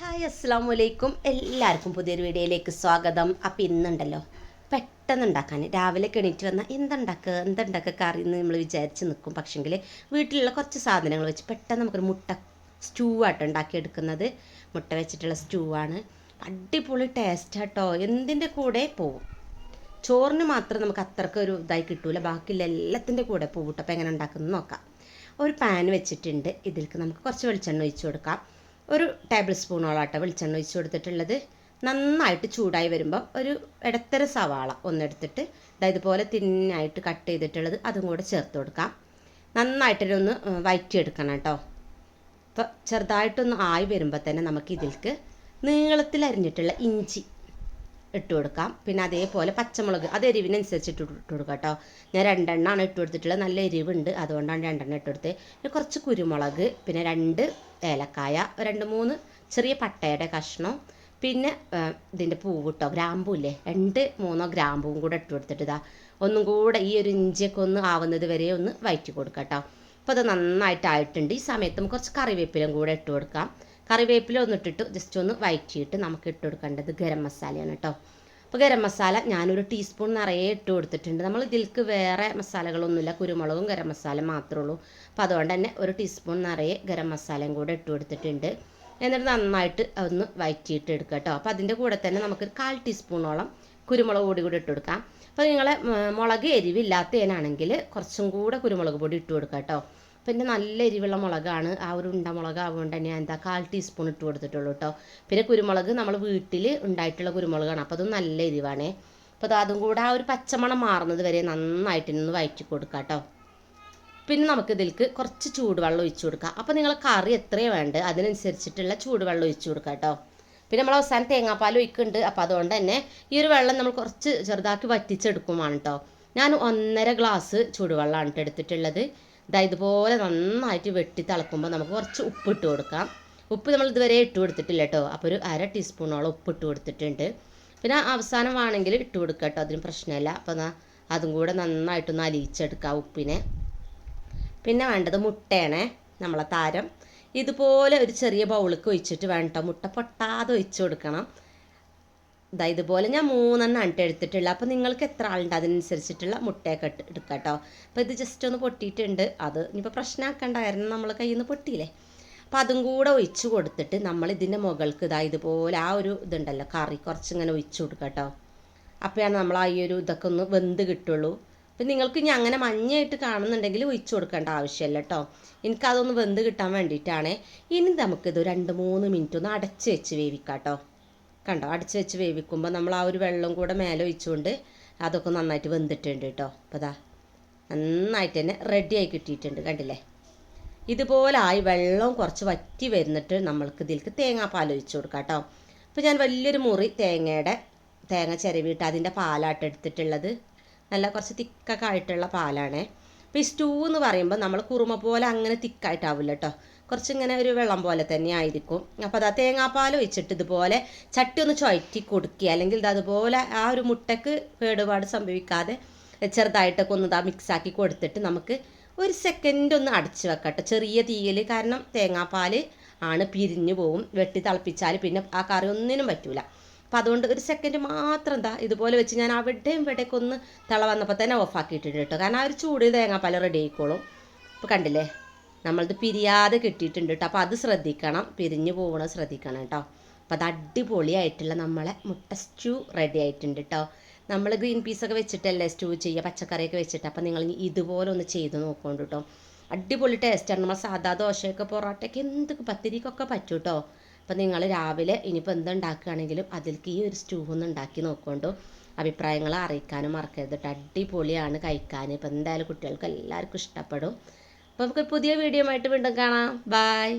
Hi അസ്സാം വലൈക്കും എല്ലാവർക്കും പുതിയൊരു വീഡിയോയിലേക്ക് സ്വാഗതം. അപ്പം ഇന്നുണ്ടല്ലോ പെട്ടെന്ന് ഉണ്ടാക്കാൻ രാവിലെ എണീറ്റ് വന്നാൽ എന്തുണ്ടാക്കുക എന്തുണ്ടാക്കുക കറി എന്ന് നമ്മൾ വിചാരിച്ച് നിൽക്കും പക്ഷെങ്കിൽ വീട്ടിലുള്ള കുറച്ച് സാധനങ്ങൾ വെച്ച് പെട്ടെന്ന് നമുക്കൊരു മുട്ട സ്റ്റൂ ആട്ടോ ഉണ്ടാക്കിയെടുക്കുന്നത്. മുട്ട വെച്ചിട്ടുള്ള സ്റ്റൂ ആണ് അടിപൊളി ടേസ്റ്റ് ആട്ടോ. എന്തിന്റെ കൂടെ പോവും? ചോറിന് മാത്രം നമുക്ക് അത്രയ്ക്ക് ഒരു ഇതായി കിട്ടൂല. ബാക്കിയുള്ള എല്ലാത്തിന്റെ കൂടെ പോവും. അപ്പോൾ എങ്ങനെ ഉണ്ടാക്കുന്നത് നോക്കാം. ഒരു പാൻ വെച്ചിട്ടുണ്ട്. ഇതിലേക്ക് നമുക്ക് കുറച്ച് വെളിച്ചെണ്ണ ഒഴിച്ച് കൊടുക്കാം. ഒരു ടേബിൾ സ്പൂണോളാട്ടോ വെളിച്ചെണ്ണ ഒഴിച്ച് കൊടുത്തിട്ടുള്ളത്. നന്നായിട്ട് ചൂടായി വരുമ്പോൾ ഒരു ഇടത്തര സവാള ഒന്നെടുത്തിട്ട് അതായത് പോലെ തിന്നായിട്ട് കട്ട് ചെയ്തിട്ടുള്ളത് അതും കൂടെ ചേർത്ത് കൊടുക്കാം. നന്നായിട്ടൊന്ന് വയറ്റിയെടുക്കണം കേട്ടോ അപ്പോൾ ചെറുതായിട്ടൊന്ന് ആയി വരുമ്പോൾ തന്നെ നമുക്ക് ഇതിൽക്ക് നീളത്തിൽ അരിഞ്ഞിട്ടുള്ള ഇഞ്ചി ഇട്ട് കൊടുക്കാം. പിന്നെ അതേപോലെ പച്ചമുളക് അത് എരിവിനനുസരിച്ചിട്ട് ഇട്ട് കൊടുക്കാം കേട്ടോ. ഞാൻ രണ്ടെണ്ണമാണ് ഇട്ട് കൊടുത്തിട്ടുള്ളത്. നല്ല എരിവുണ്ട്. അതുകൊണ്ടാണ് രണ്ടെണ്ണം ഇട്ട് കൊടുത്തത്. പിന്നെ കുറച്ച് കുരുമുളക് പിന്നെ രണ്ട് ഏലക്കായ രണ്ട് മൂന്ന് ചെറിയ പട്ടയുടെ കഷ്ണം പിന്നെ ഇതിന്റെ പൂവ് ഗ്രാമ്പൂ ഇല്ലേ? രണ്ട് മൂന്നോ ഗ്രാമ്പൂവും കൂടെ ഇട്ട് കൊടുത്തിട്ട് ഇതാ ഒന്നും കൂടെ ഈ ഒരു ഇഞ്ചിയൊക്കെ ഒന്ന് ആവുന്നത് വരെ ഒന്ന് വയറ്റി കൊടുക്കാം കേട്ടോ. അപ്പോൾ അത് നന്നായിട്ട് ആയിട്ടുണ്ട്. ഈ സമയത്ത് നമുക്ക് കുറച്ച് കറിവേപ്പിലും കൂടെ ഇട്ട് കൊടുക്കാം. കറിവേപ്പില ഒന്ന് ഇട്ടിട്ട് ജസ്റ്റ് ഒന്ന് വയറ്റിയിട്ട് നമുക്ക് ഇട്ട് കൊടുക്കേണ്ടത് ഗരം മസാലയാണ് കേട്ടോ അപ്പോൾ ഗരം മസാല ഞാനൊരു ടീസ്പൂൺ നിറയെ ഇട്ട് കൊടുത്തിട്ടുണ്ട്. നമ്മൾ ഇതിൽക്ക് വേറെ മസാലകളൊന്നുമില്ല കുരുമുളകും ഗരം മസാല മാത്രമേ ഉള്ളൂ. അപ്പോൾ അതുകൊണ്ട് തന്നെ ഒരു ടീസ്പൂൺ നിറയെ ഗരം മസാലയും കൂടെ ഇട്ട് കൊടുത്തിട്ടുണ്ട്. എന്നിട്ട് നന്നായിട്ട് ഒന്ന് വയറ്റിയിട്ട് എടുക്കുക കേട്ടോ അപ്പോൾ അതിന്റെ കൂടെ തന്നെ നമുക്ക് കാൽ ടീസ്പൂണോളം കുരുമുളക് പൊടി കൂടി ഇട്ട് കൊടുക്കാം. അപ്പോൾ നിങ്ങൾ മുളക് എരിവില്ലാത്തതിനാണെങ്കിൽ കുറച്ചും കൂടെ കുരുമുളക് പൊടി ഇട്ട് കൊടുക്കുക കേട്ടോ പിന്നെ നല്ല എരിവുള്ള മുളകാണ്. ആ ഒരു ഉണ്ട മുളക് ആവുകൊണ്ട് തന്നെ എന്താ കാൽ ടീസ്പൂൺ ഇട്ട് കൊടുത്തിട്ടുള്ളൂ കേട്ടോ പിന്നെ കുരുമുളക് നമ്മൾ വീട്ടിൽ ഉണ്ടായിട്ടുള്ള കുരുമുളകാണ്. അപ്പോൾ അത് നല്ല എരിവാണേ. അപ്പോൾ അതും കൂടെ ആ ഒരു പച്ചമണം മാറുന്നത് വരെ നന്നായിട്ട് ഒന്ന് വയറ്റി കൊടുക്കുക കേട്ടോ പിന്നെ നമുക്ക് ഇതിലേക്ക് കുറച്ച് ചൂടുവെള്ളം ഒഴിച്ചു കൊടുക്കാം. അപ്പോൾ നിങ്ങൾ കറി എത്രയാണ് വേണ്ട അതിനനുസരിച്ചിട്ടുള്ള ചൂടുവെള്ളം ഒഴിച്ചു കൊടുക്കാം കേട്ടോ പിന്നെ നമ്മൾ അവസാനം തേങ്ങാപ്പാൽ ഒഴിക്കുന്നുണ്ട്. അപ്പോൾ അതുകൊണ്ട് തന്നെ ഈ ഒരു വെള്ളം നമ്മൾ കുറച്ച് ചെറുതാക്കി വറ്റിച്ചെടുക്കുമാണ് കേട്ടോ ഞാൻ ഒന്നര ഗ്ലാസ് ചൂടുവെള്ളമാണ് എടുത്തിട്ടുള്ളത്. ഇതാ ഇതുപോലെ നന്നായിട്ട് വെട്ടി തിളക്കുമ്പോൾ നമുക്ക് കുറച്ച് ഉപ്പ് ഇട്ട് കൊടുക്കാം. ഉപ്പ് നമ്മൾ ഇതുവരെ ഇട്ട് കൊടുത്തിട്ടില്ല കേട്ടോ. അപ്പോൾ ഒരു അര ടീസ്പൂണോളം ഉപ്പ് ഇട്ട് കൊടുത്തിട്ടുണ്ട്. പിന്നെ അവസാനം വേണമെങ്കിൽ ഇട്ട് കൊടുക്കുക കേട്ടോ. അതിന് പ്രശ്നമില്ല. അപ്പോൾ അതും കൂടെ നന്നായിട്ടൊന്ന് അലിയിച്ചെടുക്കുക ഉപ്പിനെ. പിന്നെ വേണ്ടത് മുട്ടയാണേ. നമ്മളെ താരം. ഇതുപോലെ ഒരു ചെറിയ ബൗളിക്ക് ഒഴിച്ചിട്ട് വേണ്ട മുട്ട പൊട്ടാതെ ഒഴിച്ച് കൊടുക്കണം. ഇതാ ഇതുപോലെ ഞാൻ മൂന്നെണ്ണം അണ്ട എടുത്തിട്ടുള്ള. അപ്പോൾ നിങ്ങൾക്ക് എത്ര ആളുണ്ട്? അതിനനുസരിച്ചിട്ടുള്ള മുട്ടയൊക്കെ എടുക്കാം കേട്ടോ. അപ്പോൾ ഇത് ജസ്റ്റ് ഒന്ന് പൊട്ടിയിട്ടുണ്ട്. അത് ഇനിയിപ്പോൾ പ്രശ്നമാക്കണ്ട കാരണം നമ്മൾ കയ്യിൽ നിന്ന് പൊട്ടിയില്ലേ? അപ്പോൾ അതും കൂടെ ഒഴിച്ചു കൊടുത്തിട്ട് നമ്മൾ ഇതിന്റെ മുകൾക്ക് ഇതാ ഇതുപോലെ ആ ഒരു ഇതുണ്ടല്ലോ കറി കുറച്ചിങ്ങനെ ഒഴിച്ചു കൊടുക്കുക കേട്ടോ. അപ്പോഴാണ് നമ്മൾ ആ ഈ ഒരു ഇതൊക്കെ ഒന്ന് വെന്ത് കിട്ടുള്ളൂ. അപ്പം നിങ്ങൾക്ക് ഇനി അങ്ങനെ മഞ്ഞയായിട്ട് കാണുന്നുണ്ടെങ്കിൽ ഒഴിച്ചു കൊടുക്കേണ്ട ആവശ്യമില്ല കേട്ടോ. എനിക്കതൊന്ന് വെന്ത് കിട്ടാൻ വേണ്ടിയിട്ടാണ്. ഇനി നമുക്കിത് രണ്ട് മൂന്ന് മിനിറ്റ് ഒന്ന് അടച്ച് വെച്ച് വേവിക്കാം കേട്ടോ. കണ്ടോ? അടിച്ച് വെച്ച് വേവിക്കുമ്പോൾ നമ്മൾ ആ ഒരു വെള്ളം കൂടെ മേലെ ഒഴിച്ചുകൊണ്ട് അതൊക്കെ നന്നായിട്ട് വെന്തിട്ടുണ്ട് കേട്ടോ. അപ്പോൾ അതാ നന്നായിട്ട് തന്നെ റെഡിയായി കിട്ടിയിട്ടുണ്ട്. കണ്ടില്ലേ? ഇതുപോലെ ആയി വെള്ളം കുറച്ച് വറ്റി വരുന്നിട്ട് നമ്മൾക്ക് ഇതിലേക്ക് തേങ്ങാപ്പാൽ ഒഴിച്ച് കൊടുക്കാം കേട്ടോ. അപ്പോൾ ഞാൻ വലിയൊരു മുറി തേങ്ങയുടെ തേങ്ങ ചിരവിയിട്ട് അതിന്റെ പാലാട്ട് എടുത്തിട്ടുള്ളത്. നല്ല കുറച്ച് തിക്കൊക്കെ ആയിട്ടുള്ള പാലാണേ. അപ്പോൾ ഈ സ്റ്റൂ എന്ന് പറയുമ്പോൾ നമ്മൾ കുറുമ പോലെ അങ്ങനെ തിക്കായിട്ടാവില്ല കേട്ടോ കുറച്ചിങ്ങനെ ഒരു വെള്ളം പോലെ തന്നെ ആയിരിക്കും. അപ്പോൾ അത് തേങ്ങാപ്പാൽ ഒഴിച്ചിട്ട് ഇതുപോലെ ചട്ടി ഒന്ന് ചുഴറ്റി കൊടുക്കുക. അല്ലെങ്കിൽ ഇത് അതുപോലെ ആ ഒരു മുട്ടക്ക് കേടുപാട് സംഭവിക്കാതെ ചെറുതായിട്ടൊക്കെ ഒന്ന് ഇതാ മിക്സാക്കി കൊടുത്തിട്ട് നമുക്ക് ഒരു സെക്കൻഡ് ഒന്ന് അടച്ചു വെക്കട്ടെ ചെറിയ തീയിൽ കാരണം തേങ്ങാപ്പാൽ ആണ് പിരിഞ്ഞു പോവും. വെട്ടി തിളപ്പിച്ചാൽ പിന്നെ ആ കറി ഒന്നിനും പറ്റൂല. അപ്പം അതുകൊണ്ട് ഒരു സെക്കൻഡ് മാത്രം എന്താ ഇതുപോലെ വെച്ച് ഞാൻ അവിടെയും ഇവിടേക്ക് ഒന്ന് തള വന്നപ്പോൾ തന്നെ ഓഫാക്കിയിട്ടുണ്ട് കേട്ടോ. കാരണം ആ ഒരു ചൂട് തേങ്ങാപ്പാൽ റെഡി ആയിക്കോളും. അപ്പോൾ കണ്ടില്ലേ? നമ്മളത് പിരിയാതെ കിട്ടിയിട്ടുണ്ട് കേട്ടോ. അപ്പോൾ അത് ശ്രദ്ധിക്കണം. പിരിഞ്ഞു പോകണം ശ്രദ്ധിക്കണം കേട്ടോ. അപ്പോൾ അത് അടിപൊളിയായിട്ടുള്ള നമ്മളെ മുട്ട സ്റ്റൂ റെഡി ആയിട്ടുണ്ട് കേട്ടോ. നമ്മൾ ഗ്രീൻ പീസൊക്കെ വെച്ചിട്ടല്ലേ സ്റ്റൂ ചെയ്യുക പച്ചക്കറിയൊക്കെ വെച്ചിട്ട്. അപ്പോൾ നിങ്ങൾ ഇതുപോലെ ഒന്ന് ചെയ്ത് നോക്കുകൊണ്ട് കേട്ടോ. അടിപൊളി ടേസ്റ്റാണ് നമ്മൾ സാധാ ദോശയൊക്കെ പൊറോട്ടയൊക്കെ എന്തൊക്കെ പത്തിരിക്കൊക്കെ പറ്റും കേട്ടോ അപ്പോൾ നിങ്ങൾ രാവിലെ ഇനിയിപ്പോൾ എന്തുണ്ടാക്കുകയാണെങ്കിലും അതിലേക്ക് ഈ ഒരു സ്റ്റൂ ഒന്ന് ഉണ്ടാക്കി നോക്കൊണ്ടു. അഭിപ്രായങ്ങൾ അറിയിക്കാനും മറക്കരുത് അടിപൊളിയാണ് കഴിക്കാൻ ഇപ്പോൾ എന്തായാലും കുട്ടികൾക്ക് എല്ലാവർക്കും ഇഷ്ടപ്പെടും. അപ്പോൾ നമുക്കൊരു പുതിയ വീഡിയോ ആയിട്ട് വീണ്ടും കാണാം. ബായ്